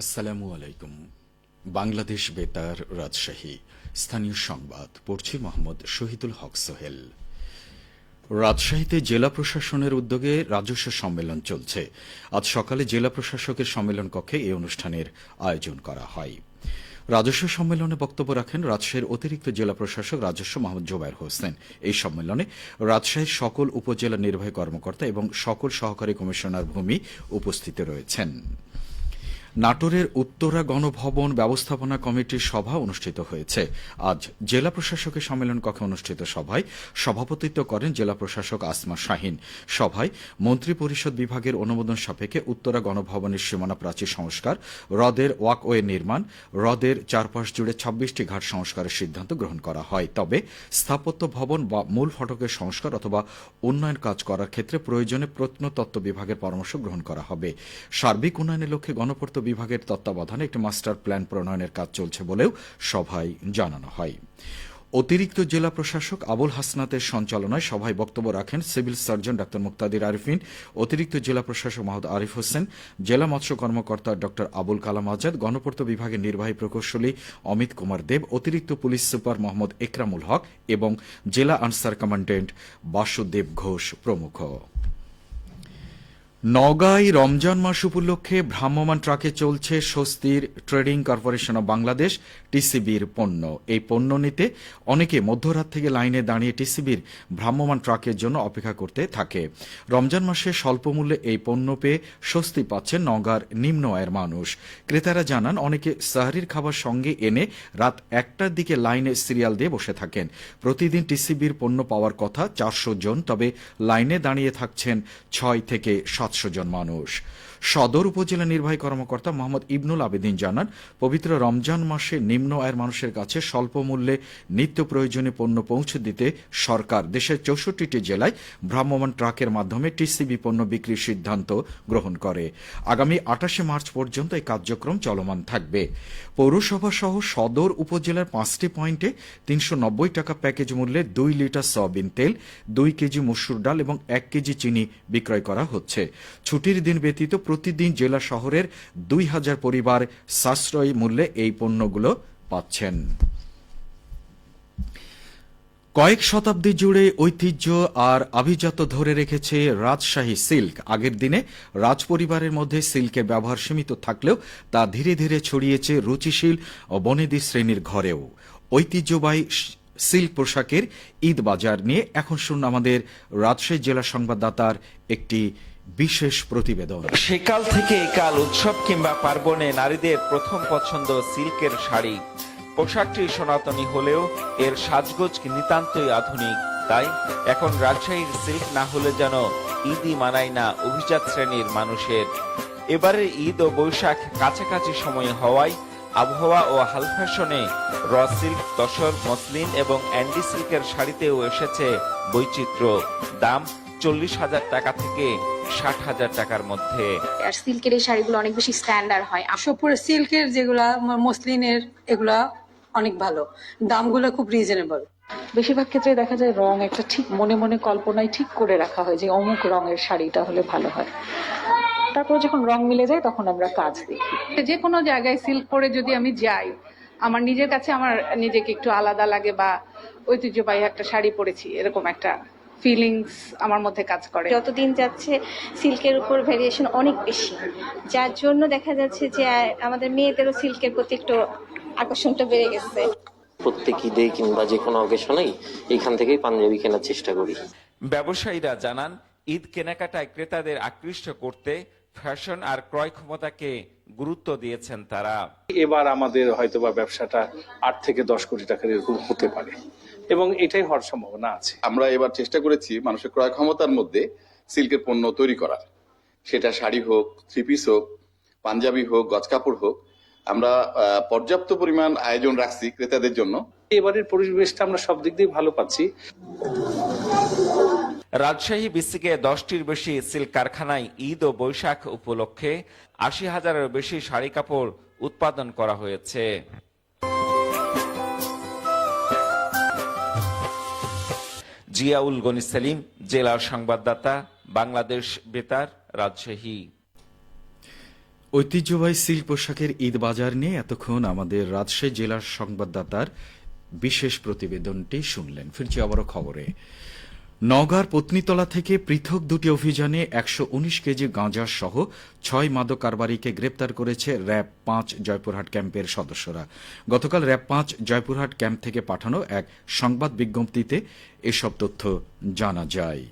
আসসালামু আলাইকুম। বাংলাদেশ বেতার রাজশাহী। স্থানীয় সংবাদ, পড়ছি মোহাম্মদ শহীদুল হক সোহেল। রাজশাহীতে জেলা প্রশাসনের উদ্যোগে রাজস্ব সম্মেলন চলছে। আজ সকালে জেলা প্রশাসকের সম্মেলন কক্ষে এই অনুষ্ঠানের আয়োজন করা হয়। রাজস্ব সম্মেলনে বক্তব্য রাখেন রাজশাহীর অতিরিক্ত জেলা প্রশাসক রাজস্ব মোহাম্মদ জোবায়ের হোসেন। এই সম্মেলনে রাজশাহীর সকল উপজেলা নির্বাহী কর্মকর্তা এবং সকল সহকারী কমিশনার ভূমি উপস্থিত রয়েছেন। নাটোরের উত্তরা গণভবন ব্যবস্থাপনা কমিটির সভা অনুষ্ঠিত হয়েছে। আজ জেলা প্রশাসকের সম্মেলন কক্ষে অনুষ্ঠিত সভায় সভাপতিত্ব করেন জেলা প্রশাসক আসমা শাহিন। সভায় মন্ত্রী পরিষদ বিভাগের অনুমোদন সাপেক্ষে উত্তরা গণভবনের সীমানা প্রাচীর সংস্কার, হ্রদের ওয়াকওয়ে নির্মাণ, হ্রদের চারপাশ জুড়ে ছাব্বিশটি ঘাট সংস্কারের সিদ্ধান্ত গ্রহণ করা হয়। তবে স্থাপত্য ভবন বা মূল ফটকের সংস্কার অথবা উন্নয়ন কাজ করার ক্ষেত্রে প্রয়োজনে প্রত্নতত্ত্ব বিভাগের পরামর্শ গ্রহণ করা হবে। সার্বিক উন্নয়নের লক্ষ্যে গণপূর্ত বিভাগের তত্ত্বাবধানে একটি মাস্টার প্ল্যান প্রণয়নের কাজ চলছে বলেও সভায় জানানো হয়। অতিরিক্ত জেলা প্রশাসক আবুল হাসনাতের সঞ্চালনায় সভায় বক্তব্য রাখেন civil surgeon doctor Muktadir Arifin, অতিরিক্ত জেলা প্রশাসক মাহমুদ আরিফ হোসেন, জেলা মৎস্য কর্মকর্তা ডক্টর আবুল কালাম আজাদ, গণপূর্ত বিভাগের নির্বাহী প্রকৌশলী অমিত কুমার দেব, অতিরিক্ত পুলিশ সুপার মোহাম্মদ একরামুল হক এবং জেলা আনসার কমান্ডেন্ট বাসুদেব ঘোষ প্রমুখ। নগাঁয় রমজান মাস উপলক্ষে ভ্রাম্যমান ট্রাকে চলছে স্বস্তির ট্রেডিং কর্পোরেশন অব বাংলাদেশ, টিসিবির পণ্য। এই পণ্য নিতে অনেকে মধ্যরাত থেকে লাইনে দাঁড়িয়ে টিসিবির ভ্রাম্যমান ট্রাকের জন্য অপেক্ষা করতে থাকে। রমজান মাসে স্বল্প মূল্যে এই পণ্য পেয়ে স্বস্তি পাচ্ছেন নগাঁর নিম্ন আয়ের মানুষ। ক্রেতারা জানান, অনেকে সাহারির খাবার সঙ্গে এনে রাত একটার দিকে লাইনে সিরিয়াল দিয়ে বসে থাকেন। প্রতিদিন টিসিবির পণ্য পাওয়ার কথা চারশো জন, তবে লাইনে দাঁড়িয়ে থাকছেন ছয় থেকে সাতশো জন মানুষ সদর উপজেলা নির্বাহী কর্মকর্তা মোহাম্মদ ইবনুল আবেদিন জানান, পবিত্র রমজান মাসে নিম্ন আয়ের মানুষের কাছে স্বল্প মূল্যে নিত্য প্রয়োজনীয় পণ্য পৌঁছে দিতে সরকার দেশের চৌষট্টিটি জেলায় ভ্রাম্যমাণ ট্রাকের মাধ্যমে টিসিবি পণ্য বিক্রির সিদ্ধান্ত গ্রহণ করে। আগামী আটাশে মার্চ পর্যন্ত এই কার্যক্রম চলমান থাকবে। পৌরসভা সহ সদর উপজেলার পাঁচটি পয়েন্টে তিনশো নব্বই টাকা প্যাকেজ মূল্যে দুই লিটার সয়াবিন তেল, দুই কেজি মসুর ডাল এবং এক কেজি চিনি বিক্রয় করা হচ্ছে। ছুটির দিন ব্যতীত প্রতিদিন জেলা শহরের দুই হাজার পরিবার সাশ্রয়ী মূল্যে এই পণ্যগুলো পাচ্ছেন। কয়েক শতাব্দী জুড়ে ঐতিহ্য আর আভিজাত ধরে রেখেছে রাজশাহী সিল্ক। আগের দিনে রাজপরিবারের মধ্যে সিল্কের ব্যবহার সীমিত থাকলেও তা ধীরে ধীরে ছড়িয়েছে রুচিশীল ও বনেদি শ্রেণির ঘরেও। ঐতিহ্যবাহী সিল্ক পোশাকের ঈদ বাজার নিয়ে এখন শুনুন আমাদের রাজশাহী জেলা সংবাদদাতার একটি বিশেষ প্রতিবেদন। সেকাল থেকে একাল উৎসব কিংবা পার্বণে নারীদের প্রথম পছন্দ সিল্কের শাড়ি। পোশাকটি সনাতনী হলেও এর সাজগোজ নিতান্তই আধুনিক। তাই এখন রাজশাহীর সিল্ক না হলে যেন ঈদই মানায় না অভিজাত শ্রেণির মানুষের। এবারের ঈদ ও বৈশাখ কাছাকাছি সময় হওয়ায় আবহাওয়া ও হাল ফ্যাশনে র সিল্ক তসর মসলিন এবং অ্যান্ডি সিল্কের শাড়িতেও এসেছে বৈচিত্র্য। দাম চল্লিশ হাজার টাকা থেকে ষাট হাজার টাকার মধ্যে। আর সিল্কের এই শাড়িগুলো অনেক বেশি স্ট্যান্ডার্ড হয়। সোপুর সিল্কের যেগুলা মসলিনের এগুলা অনেক ভালো। দামগুলো খুব রিজনেবল বেশিরভাগ ক্ষেত্রে দেখা যায় রং একটা ঠিক মনে মনে কল্পনায় ঠিক করে রাখা হয় যে অমুক রঙের শাড়িটা হলে ভালো হয়। তারপর যখন রং মিলে যায় তখন আমরা কাজ দেখি। যে কোনো জায়গায় সিল্ক পরে যদি আমি যাই আমার নিজের কাছে আমার নিজেকে একটু আলাদা লাগে বা ঐতিহ্যবাহী একটা শাড়ি পরেছি এরকম একটা ফিলিংস আমার মধ্যে কাজ করে। যতদিন যাচ্ছে সিল্কের উপর ভ্যারিয়েশন অনেক বেশি। যার জন্য দেখা যাচ্ছে যে আমাদের মেয়েদেরও সিল্কের প্রতি একটু আকর্ষণটা বেড়ে গেছে। প্রত্যেক ঈদে কিংবা যে কোনো অকেশনেই এখান থেকেই পাঞ্জাবি কেনার চেষ্টা করি। ব্যবসায়ীরা জানান ঈদ কেনাকাটায় ক্রেতাদের আকৃষ্ট করতে ফ্যাশন আর ক্রয় ক্ষমতাকে গুরুত্ব দিয়েছেন তারা। এবার আমাদের হয়তোবা ব্যবসাটা আট থেকে দশ কোটি টাকার এরকম হতে পারে। এবং এটাই হওয়ার সম্ভাবনা আছে। আমরা এবার চেষ্টা করেছি মানুষের ক্রয় ক্ষমতার মধ্যে সিল্কের পণ্য তৈরি করার। সেটা শাড়ি হোক থ্রি পিস হোক পাঞ্জাবি হোক গজ কাপড় হোক আমরা আহ, পর্যাপ্ত পরিমাণ আয়োজন রাখছি ক্রেতাদের জন্য। এবারের পরিবেশটা আমরা সব দিক দিয়ে ভালো পাচ্ছি। রাজশাহী বিসিকে দশটির বেশি সিল্ক কারখানায় ঈদ ও বৈশাখ উপলক্ষে আশি হাজারের বেশি শাড়ি কাপড় উৎপাদন করা হয়েছে। জিয়াউল গনি সেলিম, জেলার সংবাদদাতা, বাংলাদেশ বেতার, রাজশাহী। ঐতিহ্যবাহী সিল্ক পোশাকের ঈদ বাজার নিয়ে এতক্ষণ আমাদের রাজশাহী জেলার সংবাদদাতার বিশেষ প্রতিবেদনটি শুনলেন। ফিরছি আবারও খবরে। নওগাঁর পত্নীতলা থেকে পৃথক দুটি অভিযানে একশো উনিশ কেজি গাঁজা সহ ছয় মাদক কারবারিকে গ্রেপ্তার করেছে র্যাব পাঁচ জয়পুরহাট ক্যাম্পের সদস্যরা। গতকাল র্যাব পাঁচ জয়পুরহাট ক্যাম্প থেকে পাঠানো এক সংবাদ বিজ্ঞপ্তিতে এসব তথ্য জানা যায়।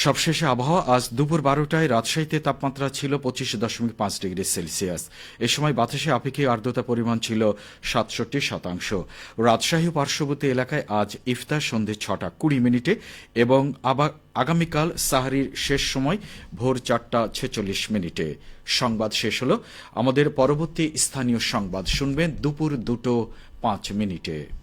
সবশেষে আবহাওয়া, আজ দুপুর বারোটায় রাজশাহীতে তাপমাত্রা ছিল পঁচিশ দশমিক পাঁচ ডিগ্রি সেলসিয়াস। এ সময় বাতাসে আপেক্ষিক আর্দ্রতা পরিমাণ ছিল সাতষট্টি শতাংশ। রাজশাহী পার্শ্ববর্তী এলাকায় আজ ইফতার সন্ধে ছটা কুড়ি মিনিটে এবং আবা- আগামীকাল সাহারির শেষ সময় ভোর চারটা ছেচল্লিশ মিনিটে। সংবাদ শেষ হল। আমাদের পরবর্তী স্থানীয় সংবাদ শুনবেন দুপুর দুটো পাঁচ মিনিটে।